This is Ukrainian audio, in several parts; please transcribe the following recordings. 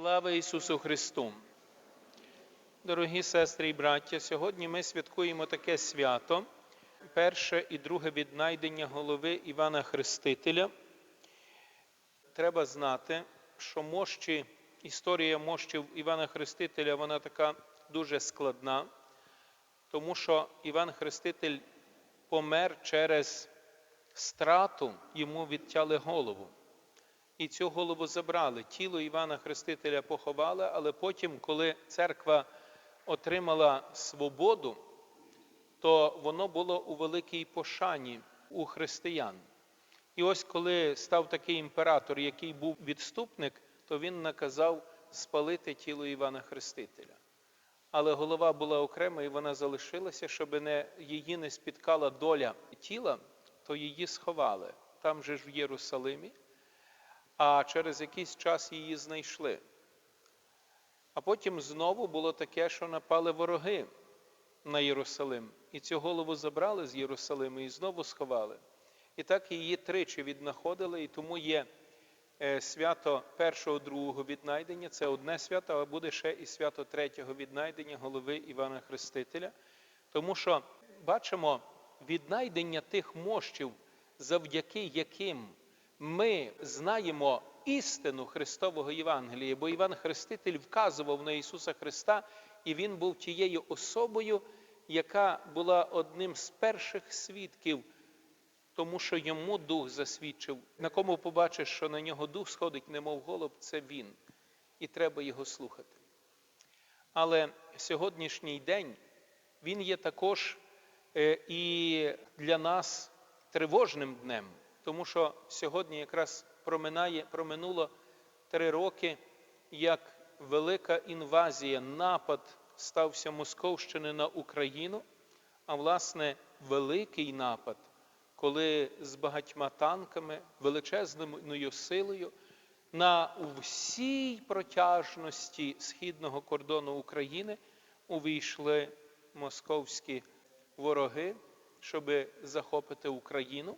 Слава Ісусу Христу! Дорогі сестри і браття, сьогодні ми святкуємо таке свято, перше і друге віднайдення голови Івана Хрестителя. Треба знати, що мощі, історія мощів Івана Хрестителя, вона така дуже складна, тому що Іван Хреститель помер через страту, йому відтяли голову і цю голову забрали. Тіло Івана Хрестителя поховали, але потім, коли церква отримала свободу, то воно було у великій пошані у християн. І ось коли став такий імператор, який був відступник, то він наказав спалити тіло Івана Хрестителя. Але голова була окрема і вона залишилася, щоб не, її не спіткала доля тіла, то її сховали там же ж в Єрусалимі а через якийсь час її знайшли. А потім знову було таке, що напали вороги на Єрусалим, і цю голову забрали з Єрусалиму і знову сховали. І так її тричі віднаходили, і тому є е, свято першого, другого віднайдення, це одне свято, а буде ще і свято третього віднайдення голови Івана Хрестителя. Тому що бачимо віднайдення тих мощів, завдяки яким ми знаємо істину Христового Євангелія, бо Іван Хреститель вказував на Ісуса Христа, і Він був тією особою, яка була одним з перших свідків, тому що йому дух засвідчив. На кому побачиш, що на нього дух сходить, немов голуб, це він, і треба його слухати. Але сьогоднішній день він є також е, і для нас тривожним днем тому що сьогодні якраз проминає, проминуло три роки, як велика інвазія, напад стався Московщини на Україну, а власне великий напад, коли з багатьма танками, величезною силою на всій протяжності східного кордону України увійшли московські вороги, щоб захопити Україну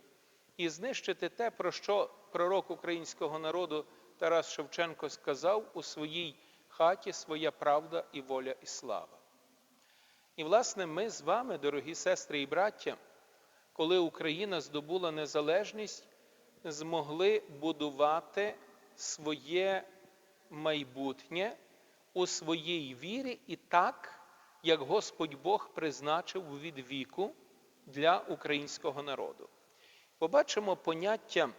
і знищити те, про що пророк українського народу Тарас Шевченко сказав у своїй хаті своя правда і воля і слава. І, власне, ми з вами, дорогі сестри і браття, коли Україна здобула незалежність, змогли будувати своє майбутнє у своїй вірі і так, як Господь Бог призначив від віку для українського народу побачимо поняття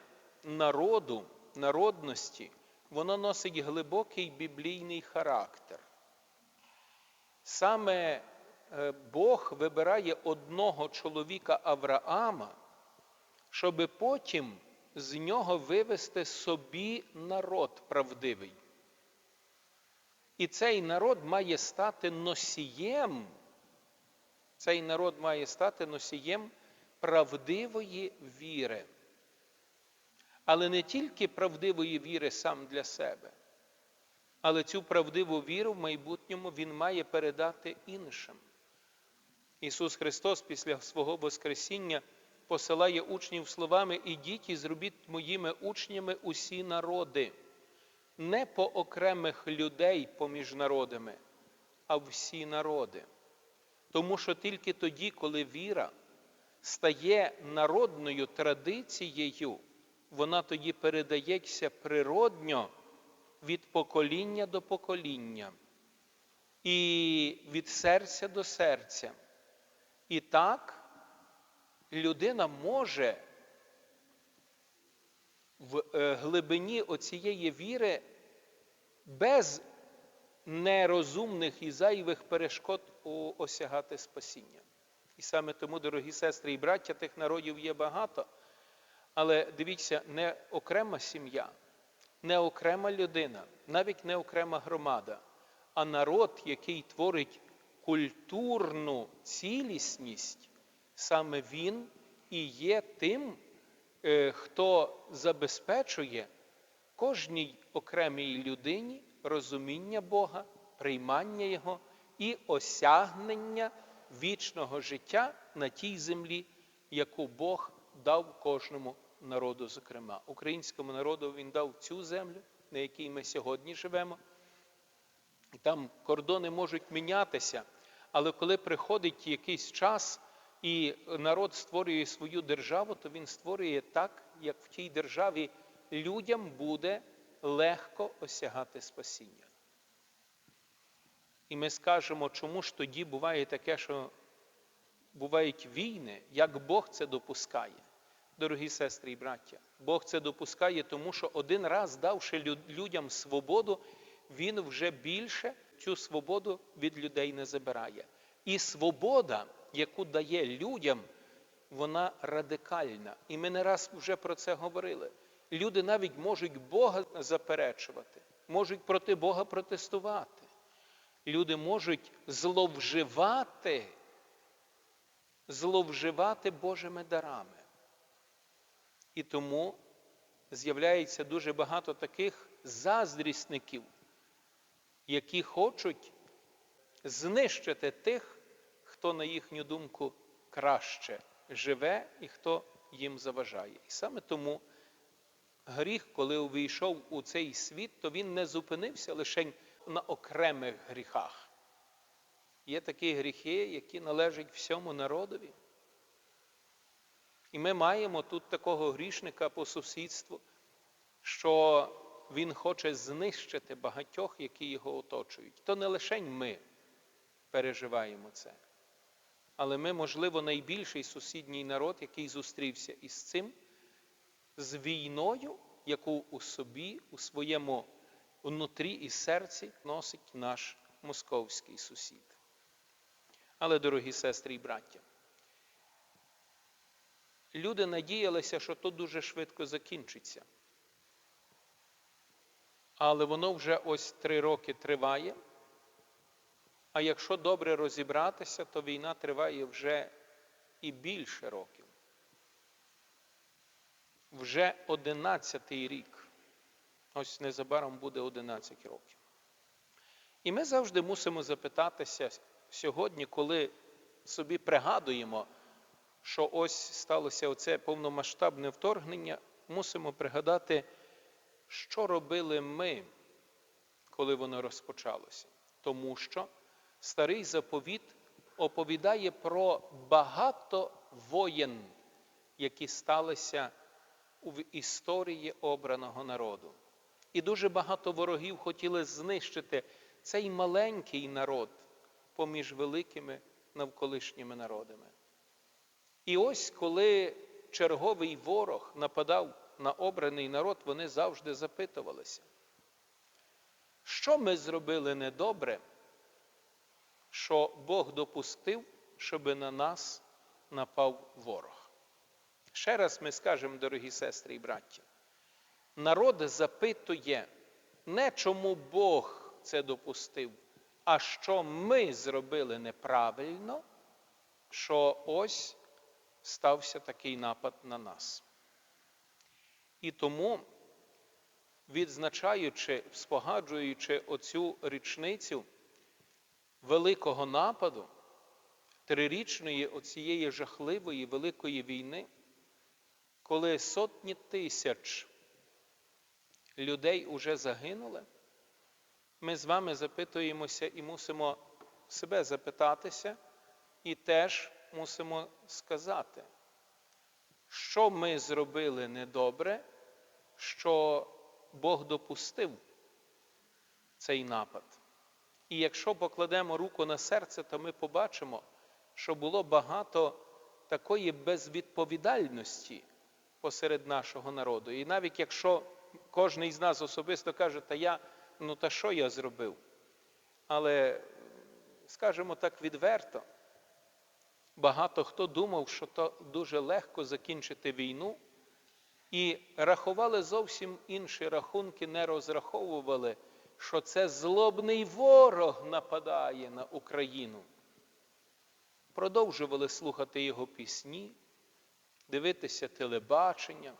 народу, народності, воно носить глибокий біблійний характер. Саме е, Бог вибирає одного чоловіка Авраама, щоб потім з нього вивести собі народ правдивий. І цей народ має стати носієм, цей народ має стати носієм правдивої віри. Але не тільки правдивої віри сам для себе, але цю правдиву віру в майбутньому Він має передати іншим. Ісус Христос після свого Воскресіння посилає учнів словами Ідіть і зробіть моїми учнями усі народи, не по окремих людей поміж народами, а всі народи. Тому що тільки тоді, коли віра стає народною традицією, вона тоді передається природньо від покоління до покоління і від серця до серця. І так людина може в е, глибині оцієї віри без нерозумних і зайвих перешкод осягати спасіння. І саме тому, дорогі сестри і браття, тих народів є багато. Але дивіться, не окрема сім'я, не окрема людина, навіть не окрема громада, а народ, який творить культурну цілісність, саме він і є тим, е, хто забезпечує кожній окремій людині розуміння Бога, приймання Його і осягнення вічного життя на тій землі, яку Бог дав кожному народу, зокрема. Українському народу Він дав цю землю, на якій ми сьогодні живемо, Там кордони можуть мінятися, але коли приходить якийсь час і народ створює свою державу, то він створює так, як в тій державі людям буде легко осягати спасіння. І ми скажемо, чому ж тоді буває таке, що бувають війни, як Бог це допускає. Дорогі сестри і браття, Бог це допускає, тому що один раз, давши людям свободу, Він вже більше цю свободу від людей не забирає. І свобода, яку дає людям, вона радикальна. І ми не раз вже про це говорили. Люди навіть можуть Бога заперечувати, можуть проти Бога протестувати. Люди можуть зловживати, зловживати Божими дарами. І тому з'являється дуже багато таких заздрісників, які хочуть знищити тих, хто, на їхню думку, краще живе і хто їм заважає. І саме тому гріх, коли увійшов у цей світ, то він не зупинився лише на окремих гріхах. Є такі гріхи, які належать всьому народові. І ми маємо тут такого грішника по сусідству, що він хоче знищити багатьох, які його оточують. То не лише ми переживаємо це, але ми, можливо, найбільший сусідній народ, який зустрівся із цим, з війною, яку у собі, у своєму внутрі і серці носить наш московський сусід. Але, дорогі сестри і браття, люди надіялися, що то дуже швидко закінчиться. Але воно вже ось три роки триває. А якщо добре розібратися, то війна триває вже і більше років. Вже одинадцятий рік. Ось незабаром буде 11 років. І ми завжди мусимо запитатися сьогодні, коли собі пригадуємо, що ось сталося оце повномасштабне вторгнення, мусимо пригадати, що робили ми, коли воно розпочалося. Тому що старий заповіт оповідає про багато воєн, які сталися в історії обраного народу. І дуже багато ворогів хотіли знищити цей маленький народ поміж великими навколишніми народами. І ось коли черговий ворог нападав на обраний народ, вони завжди запитувалися, що ми зробили недобре, що Бог допустив, щоби на нас напав ворог. Ще раз ми скажемо, дорогі сестри і браття, народ запитує не чому Бог це допустив, а що ми зробили неправильно, що ось стався такий напад на нас. І тому, відзначаючи, спогаджуючи оцю річницю великого нападу, трирічної оцієї жахливої великої війни, коли сотні тисяч людей уже загинули, ми з вами запитуємося і мусимо себе запитатися, і теж мусимо сказати, що ми зробили недобре, що Бог допустив цей напад. І якщо покладемо руку на серце, то ми побачимо, що було багато такої безвідповідальності посеред нашого народу. І навіть якщо кожен із нас особисто каже, та я, ну та що я зробив? Але, скажімо так відверто, багато хто думав, що то дуже легко закінчити війну, і рахували зовсім інші рахунки, не розраховували, що це злобний ворог нападає на Україну. Продовжували слухати його пісні, дивитися телебачення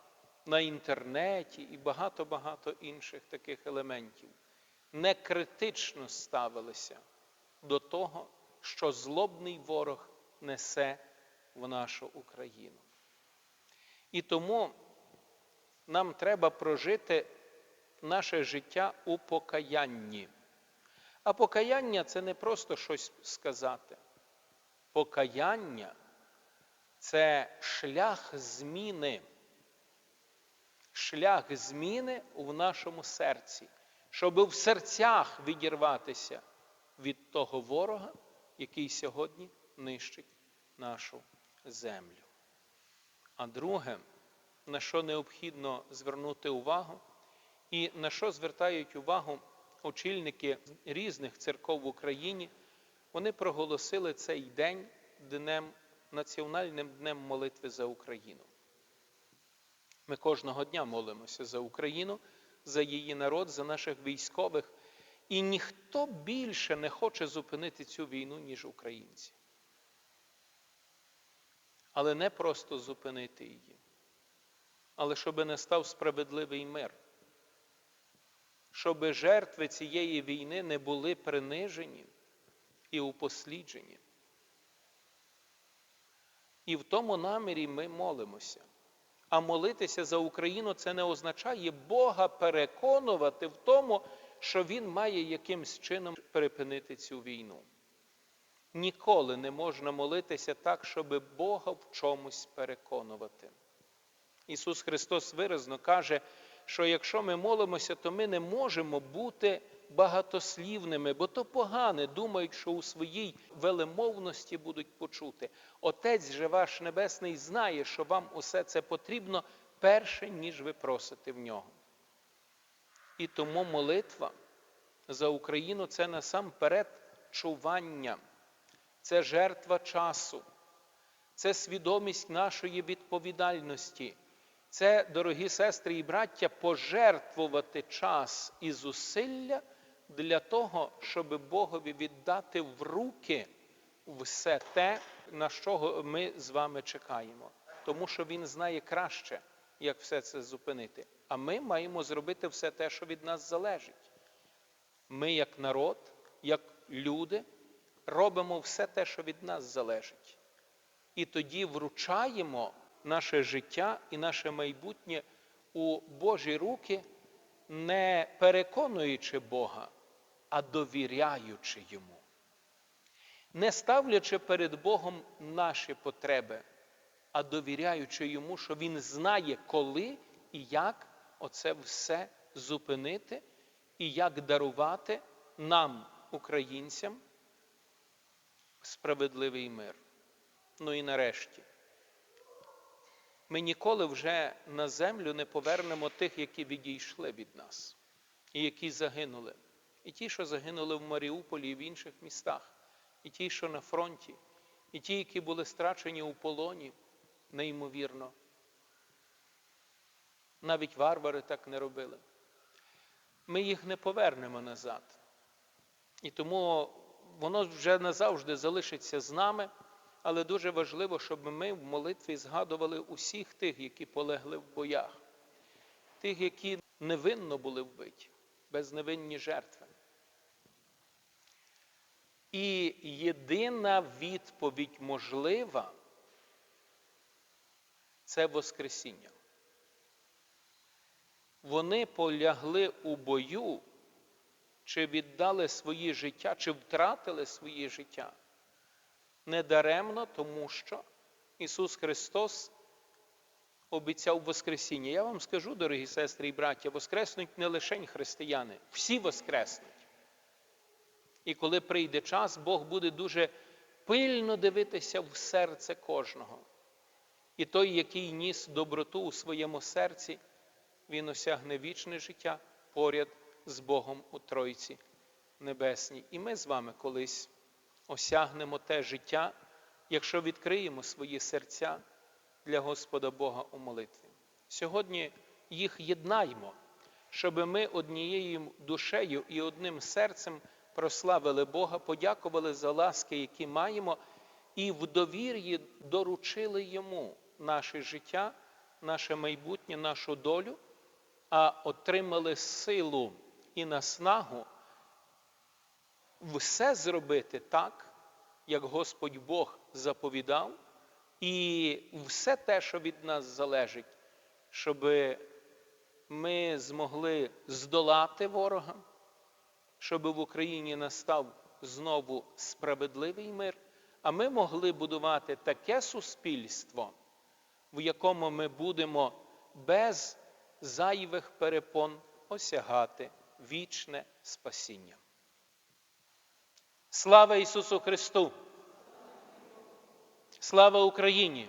на інтернеті і багато-багато інших таких елементів. Не критично ставилися до того, що злобний ворог несе в нашу Україну. І тому нам треба прожити наше життя у покаянні. А покаяння це не просто щось сказати. Покаяння це шлях зміни. Шлях зміни в нашому серці, щоб в серцях відірватися від того ворога, який сьогодні нищить нашу землю. А друге, на що необхідно звернути увагу, і на що звертають увагу очільники різних церков в Україні, вони проголосили цей день днем, національним днем молитви за Україну. Ми кожного дня молимося за Україну, за її народ, за наших військових. І ніхто більше не хоче зупинити цю війну, ніж українці. Але не просто зупинити її, але щоб не став справедливий мир, щоб жертви цієї війни не були принижені і упосліджені. І в тому намірі ми молимося. А молитися за Україну це не означає Бога переконувати в тому, що Він має якимсь чином перепинити цю війну. Ніколи не можна молитися так, щоб Бога в чомусь переконувати. Ісус Христос виразно каже, що якщо ми молимося, то ми не можемо бути багатослівними, бо то погане, думають, що у своїй велемовності будуть почути. Отець же ваш Небесний знає, що вам усе це потрібно перше, ніж ви просите в нього. І тому молитва за Україну це насамперед чування, це жертва часу, це свідомість нашої відповідальності. Це, дорогі сестри і браття, пожертвувати час і зусилля для того, щоб Богові віддати в руки все те, на що ми з вами чекаємо. Тому що Він знає краще, як все це зупинити. А ми маємо зробити все те, що від нас залежить. Ми, як народ, як люди, робимо все те, що від нас залежить. І тоді вручаємо наше життя і наше майбутнє у Божі руки, не переконуючи Бога, а довіряючи Йому, не ставлячи перед Богом наші потреби, а довіряючи Йому, що Він знає, коли і як оце все зупинити, і як дарувати нам, українцям, справедливий мир. Ну і нарешті. Ми ніколи вже на землю не повернемо тих, які відійшли від нас, і які загинули. І ті, що загинули в Маріуполі і в інших містах, і ті, що на фронті, і ті, які були страчені у полоні, неймовірно. Навіть варвари так не робили. Ми їх не повернемо назад. І тому воно вже назавжди залишиться з нами. Але дуже важливо, щоб ми в молитві згадували усіх тих, які полегли в боях, тих, які невинно були вбиті, безневинні жертви. І єдина відповідь можлива це Воскресіння. Вони полягли у бою, чи віддали своє життя, чи втратили своє життя недаремно, тому що Ісус Христос обіцяв Воскресіння. Я вам скажу, дорогі сестри і браття, воскреснуть не лише християни, всі воскреснуть. І коли прийде час, Бог буде дуже пильно дивитися в серце кожного. І той, який ніс доброту у своєму серці, він осягне вічне життя поряд з Богом у Тройці Небесній. І ми з вами колись осягнемо те життя, якщо відкриємо свої серця для Господа Бога у молитві. Сьогодні їх єднаймо, щоб ми однією душею і одним серцем прославили Бога, подякували за ласки, які маємо, і в довір'ї доручили Йому наше життя, наше майбутнє, нашу долю, а отримали силу і наснагу все зробити так, як Господь Бог заповідав, і все те, що від нас залежить, щоб ми змогли здолати ворога, щоб в Україні настав знову справедливий мир, а ми могли будувати таке суспільство, в якому ми будемо без зайвих перепон осягати вічне спасіння. Слава Ісусу Христу! Слава Україні!